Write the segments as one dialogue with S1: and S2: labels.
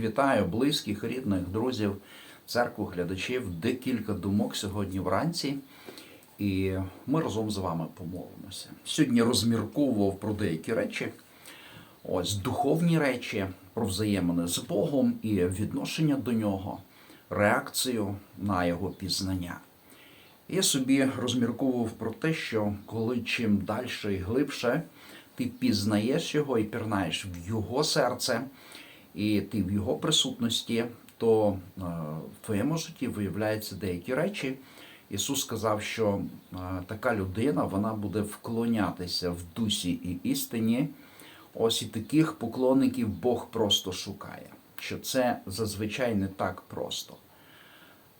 S1: Вітаю, близьких, рідних, друзів, церкву, глядачів. Декілька думок сьогодні вранці. І ми разом з вами помолимося. Сьогодні розмірковував про деякі речі, ось духовні речі, про взаємини з Богом і відношення до нього, реакцію на його пізнання. Я собі розмірковував про те, що коли чим далі і глибше ти пізнаєш його і пірнаєш в його серце, і ти в його присутності, то е, в твоєму житті виявляються деякі речі. Ісус сказав, що е, така людина вона буде вклонятися в дусі і істині. Ось і таких поклонників Бог просто шукає, що це зазвичай не так просто.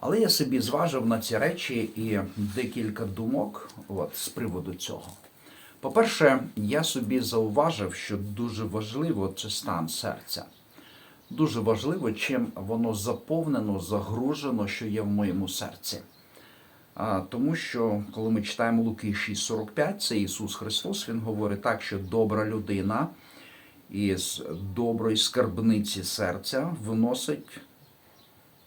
S1: Але я собі зважив на ці речі і декілька думок от, з приводу цього. По-перше, я собі зауважив, що дуже важливо це стан серця. Дуже важливо, чим воно заповнено, загружено, що є в моєму серці. А, Тому що, коли ми читаємо Луки 6,45, це Ісус Христос, Він говорить так, що добра людина із доброї скарбниці серця виносить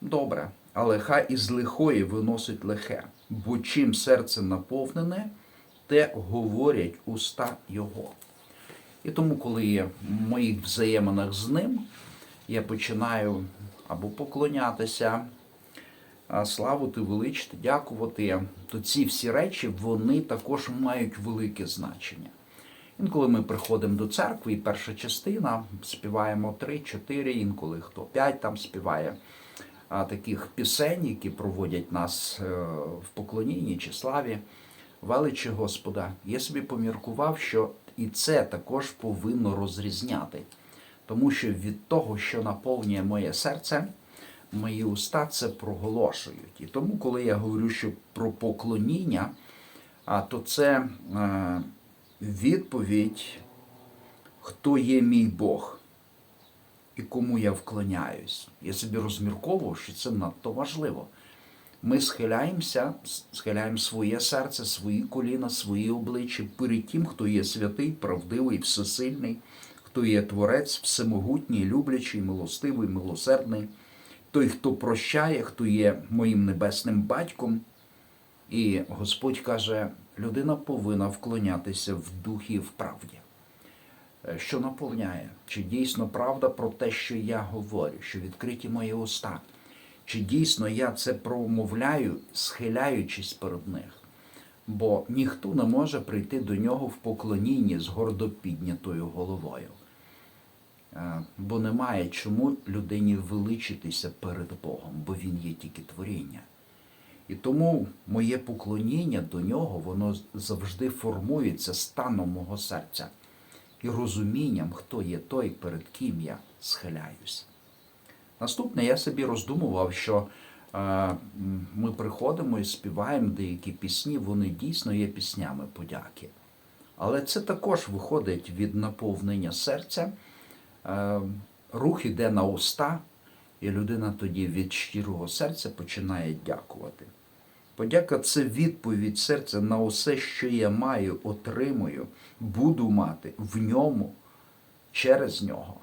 S1: добре, а лиха із лихої виносить лихе. Бо чим серце наповнене, те говорять уста Його. І тому, коли я в моїх взаєминах з ним, я починаю або поклонятися, славити, величити, дякувати, то ці всі речі вони також мають велике значення. Інколи ми приходимо до церкви, і перша частина співаємо три-чотири, інколи хто п'ять там співає таких пісень, які проводять нас е, в поклонінні чи славі, величі Господа. Я собі поміркував, що і це також повинно розрізняти, тому що від того, що наповнює моє серце, мої уста це проголошують. І тому, коли я говорю, що про поклоніння, то це е, відповідь, хто є мій Бог і кому я вклоняюсь. Я собі розмірковував, що це надто важливо. Ми схиляємося, схиляємо своє серце, свої коліна, свої обличчя перед тим, хто є святий, правдивий, всесильний, хто є творець, всемогутній, люблячий, милостивий, милосердний, той, хто прощає, хто є моїм небесним батьком. І Господь каже, людина повинна вклонятися в духі і в правді. Е, Що наповняє? Чи дійсно правда про те, що я говорю, що відкриті мої уста? Чи дійсно я це промовляю, схиляючись перед них? Бо ніхто не може прийти до нього в поклонінні з гордо піднятою головою. Е, Бо немає чому людині величитися перед Богом, бо Він є тільки творіння. І тому моє поклоніння до нього, воно завжди формується станом мого серця і розумінням, хто є той, перед ким я схиляюсь. Наступне я собі роздумував, що е, ми приходимо і співаємо деякі пісні, вони дійсно є піснями подяки. Але це також виходить від наповнення серця. Е, рух іде на уста, і людина тоді від щирого серця починає дякувати. Подяка це відповідь серця на усе, що я маю, отримую, буду мати в ньому, через нього,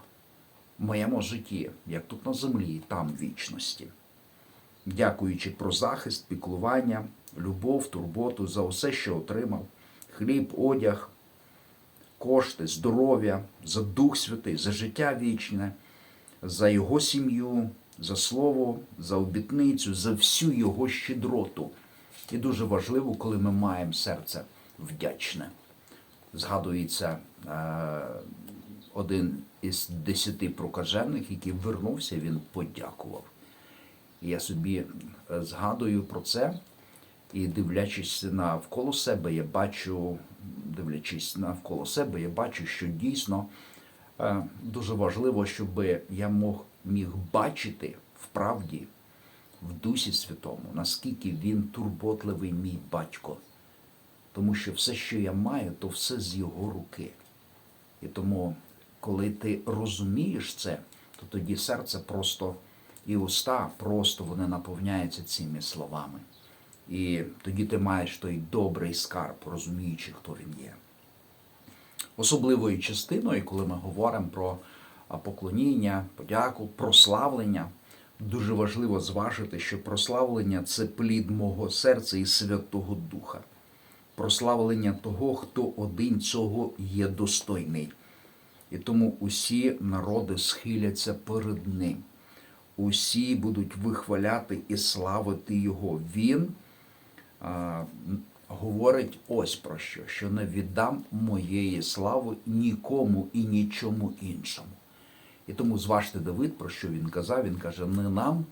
S1: в моєму житті, як тут на землі, там в вічності. Дякуючи про захист, піклування, любов, турботу за усе, що отримав, хліб, одяг, кошти, здоров'я, за Дух Святий, за життя вічне, за його сім'ю, за слово, за обітницю, за всю його щедроту. І дуже важливо, коли ми маємо серце вдячне. Згадується е, один із десяти прокажених, який вернувся, він подякував. І я собі е, згадую про це і дивлячись навколо себе, я бачу, дивлячись навколо себе, я бачу, що дійсно е, дуже важливо, щоб я мог, міг бачити в правді, в Дусі Святому, наскільки він турботливий мій батько. Тому що все, що я маю, то все з його руки. І тому, коли ти розумієш це, то тоді серце просто і уста просто вони наповняються цими словами. І тоді ти маєш той добрий скарб, розуміючи, хто він є. Особливою частиною, коли ми говоримо про поклоніння, подяку, прославлення. Дуже важливо зважити, що прославлення це плід мого серця і Святого Духа. Прославлення того, хто один цього є достойний. І тому усі народи схиляться перед ним. Усі будуть вихваляти і славити Його. Він говорить ось про що: що не віддам моєї слави нікому і нічому іншому. І тому зважте Давид, про що він казав. Він каже: не нам,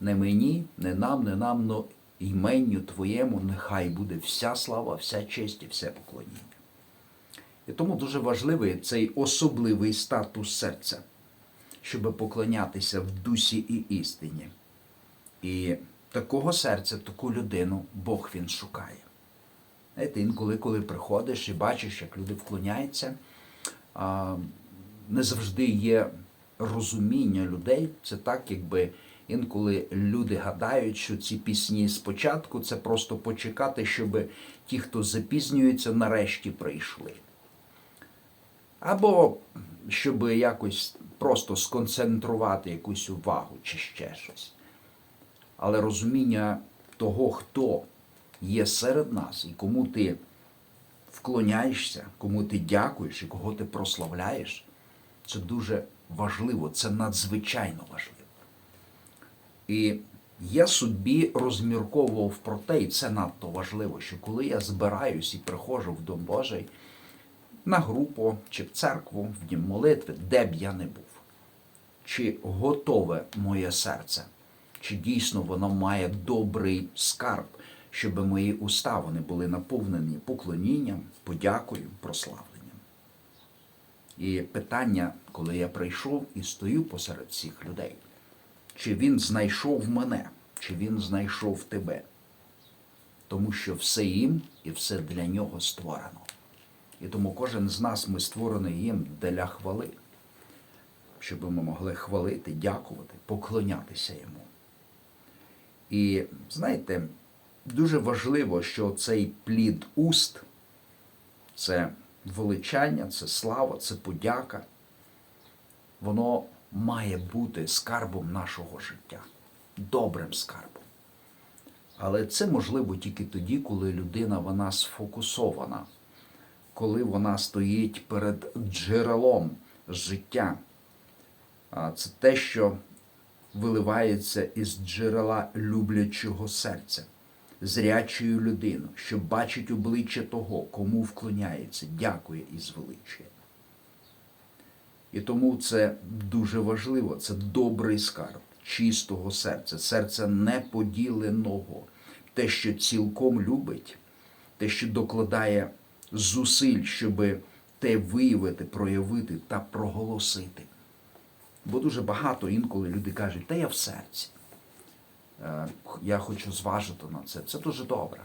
S1: не мені, не нам, не нам, но іменню Твоєму нехай буде вся слава, вся честь і все поклоніння. І тому дуже важливий цей особливий статус серця, щоб поклонятися в дусі і істині. І такого серця, таку людину Бог він шукає. Знаєте, інколи, коли приходиш і бачиш, як люди вклоняються, не завжди є розуміння людей. Це так, якби інколи люди гадають, що ці пісні спочатку це просто почекати, щоб ті, хто запізнюється, нарешті прийшли. Або щоб якось просто сконцентрувати якусь увагу чи ще щось. Але розуміння того, хто є серед нас і кому ти вклоняєшся, кому ти дякуєш і кого ти прославляєш, це дуже важливо, це надзвичайно важливо. І я собі розмірковував про те, і це надто важливо, що коли я збираюсь і приходжу в Дом Божий на групу чи в церкву, в дім молитви, де б я не був, чи готове моє серце, чи дійсно воно має добрий скарб, щоб мої уста вони були наповнені поклонінням, подякою, прославленням. І питання, коли я прийшов і стою посеред цих людей, чи він знайшов мене, чи він знайшов тебе. Тому що все їм і все для нього створено. І тому кожен з нас ми створений їм для хвали, щоб ми могли хвалити, дякувати, поклонятися йому. І знаєте, дуже важливо, що цей плід уст це величання, це слава, це подяка. Воно має бути скарбом нашого життя, добрим скарбом. Але це можливо тільки тоді, коли людина вона сфокусована, коли вона стоїть перед джерелом життя. Це те, що виливається із джерела люблячого серця, зрячою людиною, що бачить обличчя того, кому вклоняється, дякує і звеличує. І тому це дуже важливо, це добрий скарб чистого серця, серця неподіленого, те, що цілком любить, те, що докладає зусиль, щоб те виявити, проявити та проголосити. Бо дуже багато інколи люди кажуть, та я в серці. Е, Я хочу зважити на це. Це дуже добре.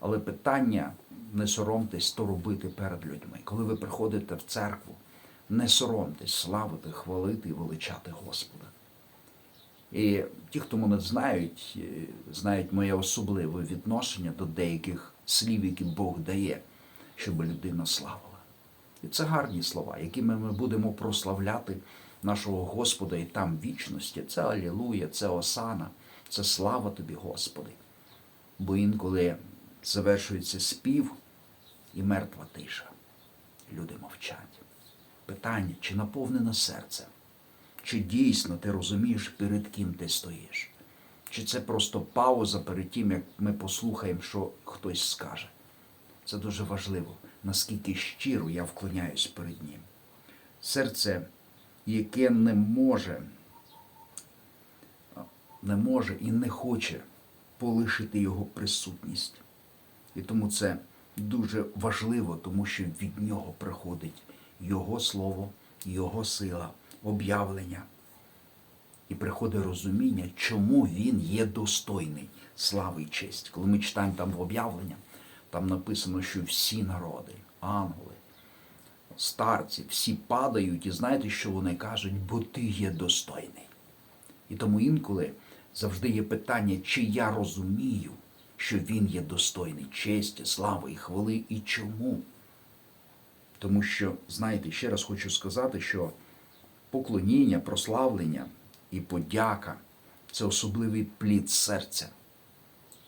S1: Але питання не соромтесь то робити перед людьми. Коли ви приходите в церкву, не соромтесь славити, хвалити і величати Господа. І ті, хто мене знають, е, знають моє особливе відношення до деяких слів, які Бог дає, щоб людина славила. І це гарні слова, якими ми будемо прославляти нашого Господа і там вічності. Це Алілуя, це Осана, це слава тобі, Господи. Бо інколи завершується спів і мертва тиша. Люди мовчать. Питання, чи наповнене серце, чи дійсно ти розумієш, перед ким ти стоїш? Чи це просто пауза перед тим, як ми послухаємо, що хтось скаже? Це дуже важливо, наскільки щиро я вклоняюсь перед Ним. Серце, яке не може, не може і не хоче полишити його присутність. І тому це дуже важливо, тому що від нього приходить Його слово, Його сила, об'явлення. І приходить розуміння, чому він є достойний слави і честі. Коли ми читаємо там в об'явлення, там написано, що всі народи, ангели, старці, всі падають, і знаєте, що вони кажуть, бо ти є достойний. І тому інколи завжди є питання, чи я розумію, що він є достойний честі, слави і хвали, і чому. Тому що, знаєте, ще раз хочу сказати, що поклоніння, прославлення і подяка це особливий плід серця.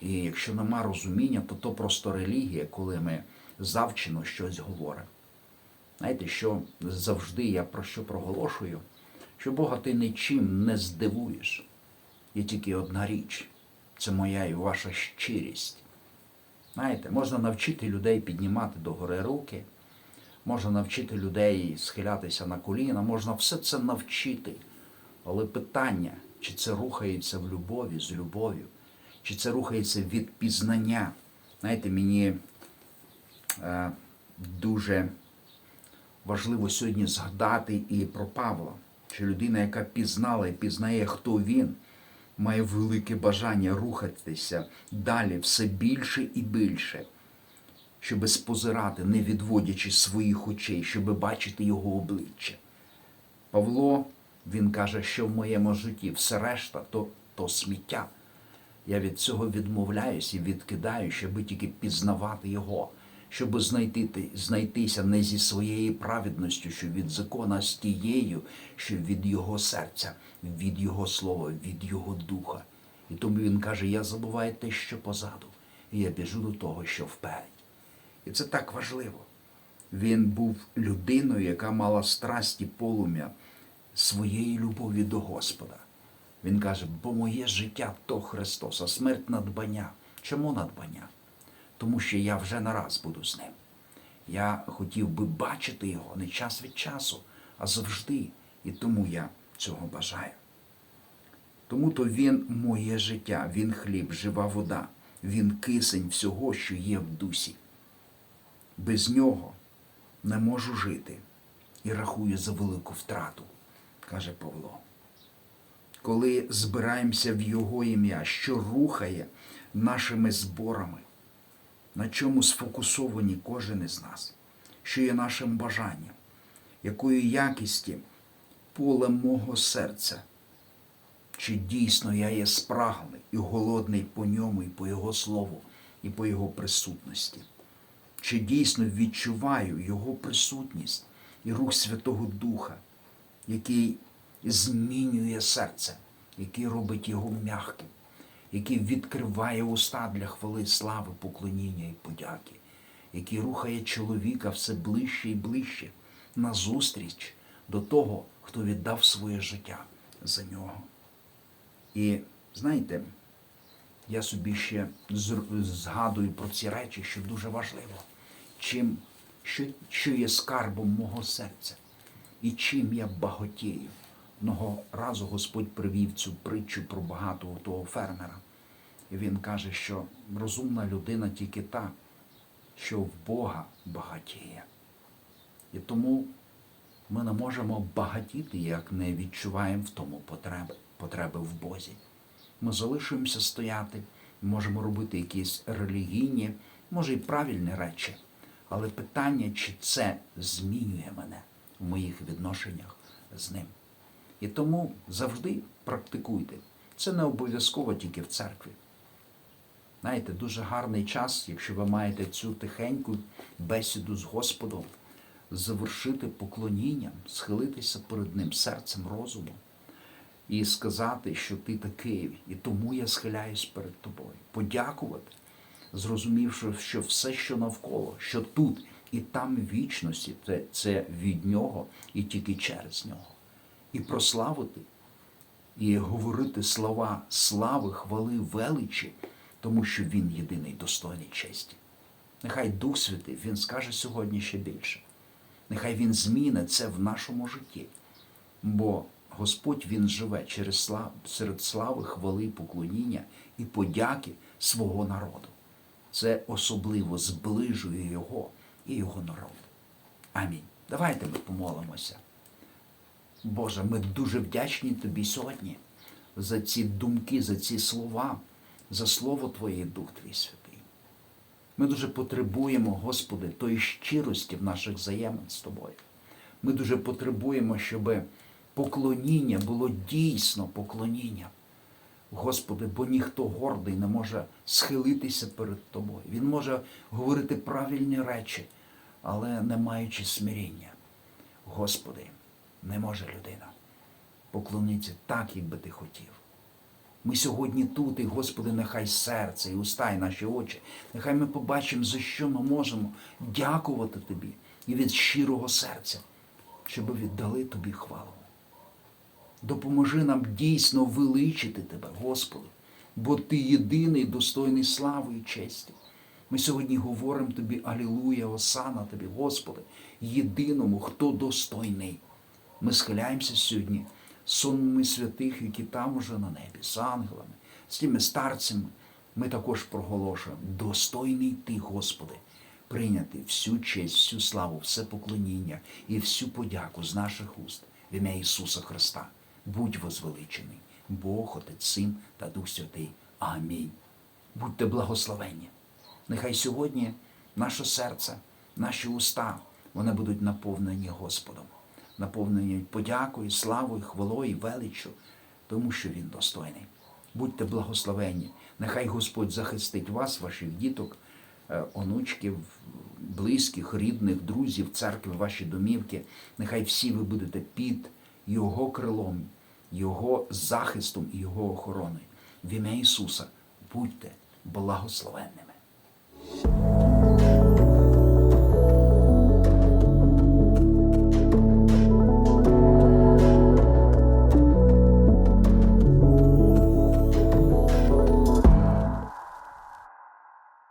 S1: І якщо нема розуміння, то то просто релігія, коли ми завчено щось говоримо. Знаєте, що завжди я про що проголошую, що Бога ти нічим не здивуєш. Є тільки одна річ це моя і ваша щирість. Знаєте, можна навчити людей піднімати догори руки, можна навчити людей схилятися на коліна, можна все це навчити. Але питання, чи це рухається в любові, з любов'ю, чи це рухається від пізнання. Знаєте, мені е, дуже важливо сьогодні згадати і про Павла, що людина, яка пізнала і пізнає, хто він, має велике бажання рухатися далі все більше і більше, щоб спозирати, не відводячи своїх очей, щоб бачити його обличчя. Павло, він каже, що в моєму житті все решта то, то сміття. Я від цього відмовляюсь і відкидаю, щоб тільки пізнавати його, щоб знайти, знайтися не зі своєю праведністю, що від закона, а з тією, що від його серця, від його слова, від його духа. І тому він каже: я забуваю те, що позаду, і я біжу до того, що вперед. І це так важливо. Він був людиною, яка мала страсті полум'я своєї любові до Господа. Він каже, бо моє життя то Христос, а смерть надбання. Чому надбання? Тому що я вже нараз буду з ним. Я хотів би бачити його не час від часу, а завжди. І тому я цього бажаю. Тому то він моє життя, він хліб, жива вода, він кисень всього, що є в дусі. Без нього не можу жити і рахую за велику втрату, каже Павло коли збираємося в Його ім'я, що рухає нашими зборами, на чому сфокусовані кожен із нас, що є нашим бажанням, якої якісті поле мого серця, чи дійсно я є спраглий і голодний по ньому, і по Його слову, і по Його присутності, чи дійсно відчуваю Його присутність і рух Святого Духа, який змінює серце, який робить його м'яким, який відкриває уста для хвали, слави, поклоніння і подяки, який рухає чоловіка все ближче і ближче назустріч до того, хто віддав своє життя за нього. І знаєте, я собі ще згадую про ці речі, що дуже важливо, чим, що, що є скарбом мого серця і чим я багатію. Одного разу Господь привів цю притчу про багатого того фермера. І він каже, що розумна людина тільки та, що в Бога багатіє. І тому ми не можемо багатіти, як не відчуваємо в тому потреби, потреби в Бозі. Ми залишуємося стояти, можемо робити якісь релігійні, може і правильні речі. Але питання, чи це змінює мене в моїх відношеннях з ним. І тому завжди практикуйте. Це не обов'язково тільки в церкві. Знаєте, дуже гарний час, якщо ви маєте цю тихеньку бесіду з Господом, завершити поклонінням, схилитися перед Ним серцем, розумом і сказати, що ти такий, і тому я схиляюсь перед тобою. Подякувати, зрозумівши, що все, що навколо, що тут і там вічності, це від нього і тільки через нього і прославити, і говорити слова слави, хвали, величі, тому що Він єдиний достойний честі. Нехай Дух Святий Він скаже сьогодні ще більше. Нехай Він зміни це в нашому житті. Бо Господь Він живе через слав, серед слави, хвали, поклоніння і подяки свого народу. Це особливо зближує Його і Його народ. Амінь. Давайте ми помолимося. Боже, ми дуже вдячні Тобі сьогодні за ці думки, за ці слова, за Слово Твоє, Дух Твій Святий. Ми дуже потребуємо, Господи, тої щирості в наших взаємин з Тобою. Ми дуже потребуємо, щоб поклоніння було дійсно поклоніння. Господи, бо ніхто гордий не може схилитися перед Тобою. Він може говорити правильні речі, але не маючи смиріння. Господи, Не може людина поклонитися так, як би ти хотів. Ми сьогодні тут, і Господи, нехай серце і уста, і наші очі, нехай ми побачимо, за що ми можемо дякувати Тобі і від щирого серця, щоб віддали Тобі хвалу. Допоможи нам дійсно величити Тебе, Господи, бо Ти єдиний достойний слави і честі. Ми сьогодні говоримо Тобі Алілуя, Осана Тобі, Господи, єдиному, хто достойний. Ми схиляємося сьогодні з сонмами святих, які там уже на небі, з ангелами, з тими старцями. Ми також проголошуємо, достойний Ти, Господи, прийняти всю честь, всю славу, все поклоніння і всю подяку з наших уст в ім'я Ісуса Христа. Будь возвеличений, Бог, Отець, Син та Дух Святий. Амінь. Будьте благословенні. Нехай сьогодні наше серце, наші уста, вони будуть наповнені Господом, наповнені подякою, славою, хвалою, величчю, тому що Він достойний. Будьте благословенні. Нехай Господь захистить вас, ваших діток, е, онучків, близьких, рідних, друзів, церкви, ваші домівки. Нехай всі ви будете під Його крилом, Його захистом і Його охороною. В ім'я Ісуса будьте благословенними.